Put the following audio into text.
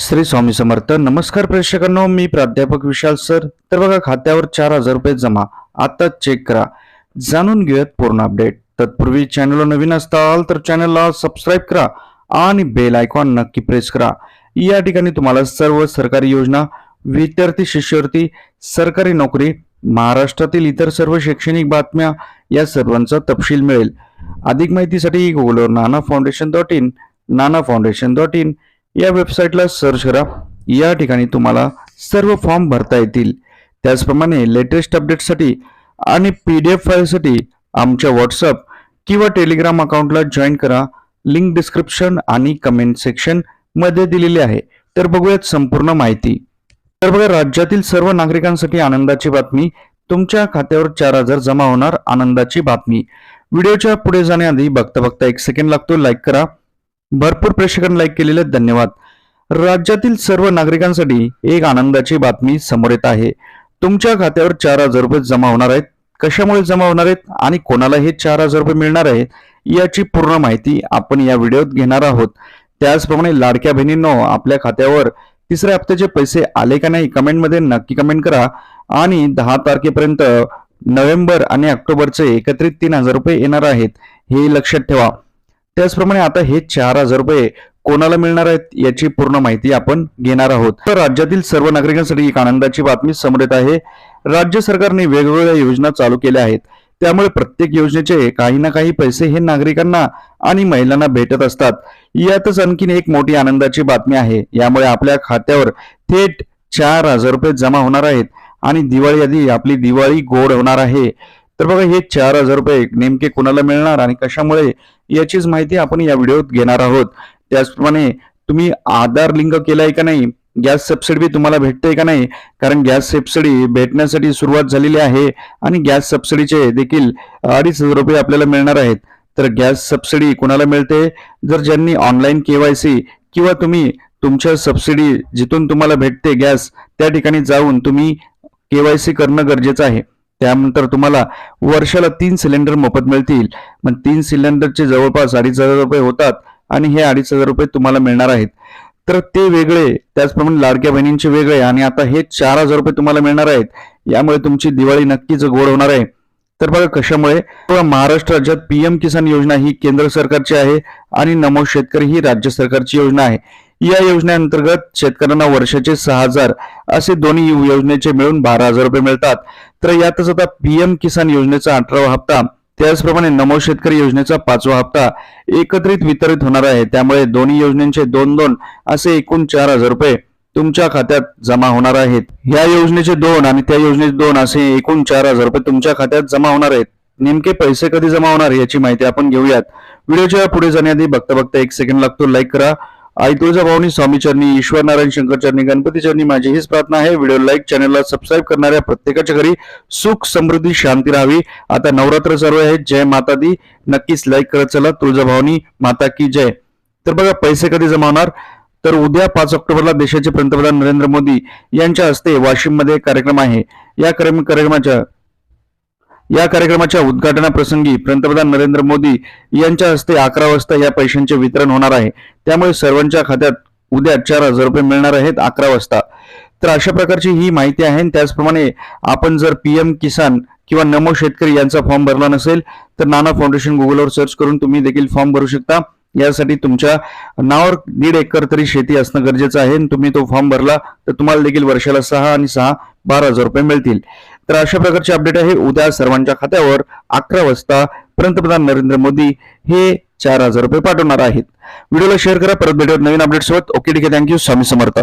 श्री स्वामी समर्थ नमस्कार प्रेक्षकांनो मी प्राध्यापक विशाल सर. तर बघा खात्यावर चार हजार रुपये जमा. आता चेक करा. जाणून घेऊयात पूर्ण अपडेट तत्पूर्वी चॅनलला नवीन असताल तर चॅनलला सबस्क्राईब करा आणि बेल आयकॉन नक्की प्रेस करा. या ठिकाणी तुम्हाला सर्व सरकारी योजना विद्यार्थी शिष्यवृत्ती सरकारी नोकरी महाराष्ट्रातील इतर सर्व शैक्षणिक बातम्या या सर्वांचा तपशील मिळेल. अधिक माहितीसाठी गुगलवर Nana foundation dot in Nana foundation dot in या वेबसाईटला सर्च करा. या ठिकाणी तुम्हाला सर्व फॉर्म भरता येतील. त्याचप्रमाणे लेटेस्ट अपडेटसाठी आणि पी डी एफ फाईलसाठी आमच्या व्हॉट्सअप किंवा टेलिग्राम अकाउंटला जॉईन करा. लिंक डिस्क्रिप्शन आणि कमेंट सेक्शनमध्ये दिलेली आहे. तर बघूयात संपूर्ण माहिती. तर बघा राज्यातील सर्व नागरिकांसाठी आनंदाची बातमी. तुमच्या खात्यावर चार हजार जमा होणार आनंदाची बातमी. व्हिडिओच्या पुढे जाण्याआधी बघता बघता एक सेकंड लागतो. लाईक करा. भरपूर प्रेक्षकांनी लाईक केलेले धन्यवाद. राज्यातील सर्व नागरिकांसाठी एक आनंदाची बातमी समोर येत आहे. तुमच्या खात्यावर चार हजार रुपये जमा होणार आहेत. कशामुळे जमा होणार आहेत आणि कोणाला हे चार हजार रुपये मिळणार आहेत याची पूर्ण माहिती आपण या व्हिडिओत घेणार आहोत. त्याचप्रमाणे लाडक्या बहिणींनो आपल्या खात्यावर तिसऱ्या हप्त्याचे पैसे आले का नाही कमेंटमध्ये नक्की कमेंट करा. आणि दहा तारखेपर्यंत नोव्हेंबर आणि ऑक्टोबरचे एकत्रित तीन हजार रुपये येणार आहेत. हे लक्षात ठेवा. त्याचप्रमाणे आता हे चार हजार रुपये कोणाला मिळणार आहेत याची पूर्ण माहिती आपण घेणार आहोत. तर राज्यातील सर्व नागरिकांसाठी एक आनंदाची बातमी समोर येत आहे. राज्य सरकारने वेगवेगळ्या योजना चालू केल्या आहेत. त्यामुळे प्रत्येक योजनेचे काही ना काही पैसे हे नागरिकांना आणि महिलांना भेटत असतात. यातच आणखीन एक मोठी आनंदाची बातमी आहे. यामुळे आपल्या खात्यावर थेट चार हजार रुपये जमा होणार आहेत आणि दिवाळी आधी आपली दिवाळी गोड होणार आहे. तर बघा हे चार हजार रुपये नेमके कोणाला मिळणार आणि कशामुळे याचीच माहिती आपण या व्हिडिओत घेणार आहोत. त्याचप्रमाणे तुम्ही आधार लिंक केलाय का नाही? गॅस सबसिडी तुम्हाला भेटते का नाही? कारण गॅस सबसिडी भेटण्यासाठी सुरुवात झालेली आहे आणि गॅस सबसिडीचे देखील अडीच हजार रुपये आपल्याला मिळणार आहेत. तर गॅस सबसिडी कोणाला मिळते? जर ज्यांनी ऑनलाईन केवायसी किंवा तुम्ही तुमच्या सबसिडी जिथून तुम्हाला भेटते गॅस त्या ठिकाणी जाऊन तुम्ही केवायसी करणं गरजेचं आहे. त्यानंतर तुम्हाला वर्षाला तीन सिलेंडर मोफत मिळतील. मग तीन सिलेंडरचे जवळपास अडीच हजार रुपये होतात आणि हे अडीच हजार रुपये तुम्हाला मिळणार आहेत. तर ते वेगळे त्याचप्रमाणे लाडक्या बहिणींचे वेगळे आणि आता हे चार हजार रुपये तुम्हाला मिळणार आहेत. यामुळे तुमची दिवाळी नक्कीच गोड होणार आहे. तर बघा कशामुळे? महाराष्ट्र राज्यात पीएम किसान योजना ही केंद्र सरकारची आहे आणि नमो शेतकरी ही राज्य सरकारची योजना आहे. या योजनेअंतर्गत शेतकऱ्यांना वर्षाचे सहा हजार असे दोन्ही योजनेचे मिळून बारा हजार रुपये मिळतात. तर यातच आता पीएम किसान योजनेचा अठरावा हप्ता त्याचप्रमाणे नमो शेतकरी योजनेचा पाचवा हप्ता एकत्रित वितरित होणार आहे. त्यामुळे दोन्ही योजनेचे दोन दोन असे एकूण चार हजार रुपये तुमच्या खात्यात जमा होणार आहेत. या योजनेचे दोन आणि त्या योजनेचे दोन असे एकूण चार हजार रुपये तुमच्या खात्यात जमा होणार आहेत. नेमके पैसे कधी जमा होणार याची माहिती आपण घेऊयात. व्हिडिओच्या पुढे जाण्याआधी बघता बघता एक सेकंड लागतो. लाईक करा. आई तुळजाभवानी स्वामी चरणी ईश्वर नारायण शंकर चरणी गणपती चरणी माझी हीच प्रार्थना आहे. व्हिडिओ लाईक चॅनलला सबस्क्राईब करणाऱ्या प्रत्येकाच्या घरी सुख समृद्धी शांती राहावी. आता नवरात्र सर्व आहे. जय माता दी. नक्कीच लाईक करत चला. तुळजाभवानी माता की जय. तर बघा पैसे कधी जमा होणार? तर उद्या पाच ऑक्टोबरला देशाचे पंतप्रधान नरेंद्र मोदी यांच्या हस्ते वाशिममध्ये कार्यक्रम आहे. या कार्यक्रमाच्या या कार्यक्रमाच्या उद्घाटनाप्रसंगी पंतप्रधान नरेंद्र मोदी यांच्या हस्ते अकरा वाजता या पैशांचे वितरण होणार आहे. त्यामुळे सर्वांच्या खात्यात उद्या चार हजार रुपये मिळणार आहेत अकरा वाजता. तर अशा प्रकारची ही माहिती आहे त्याचप्रमाणे आपण जर पीएम किसान किंवा नमो शेतकरी यांचा फॉर्म भरला नसेल तर नाना फाउंडेशन गुगलवर सर्च करून तुम्ही देखील फॉर्म भरू शकता. यासाठी तुमच्या नावावर दीड एकर तरी शेती असणं गरजेचं आहे तुम्ही तो फॉर्म भरला तर तुम्हाला देखील वर्षाला सहा आणि सहा बारा हजार रुपये मिळतील. तर अशा प्रकारचे अपडेट आहे. उद्या सर्वांच्या खात्यावर अकरा वाजता पंतप्रधान नरेंद्र मोदी हे चार हजार रुपये पाठवणार आहेत. व्हिडिओला शेअर करा. परत भेटूयात नवीन अपडेट सोबत. ओके ठीक आहे. Thank you Swami Samarth.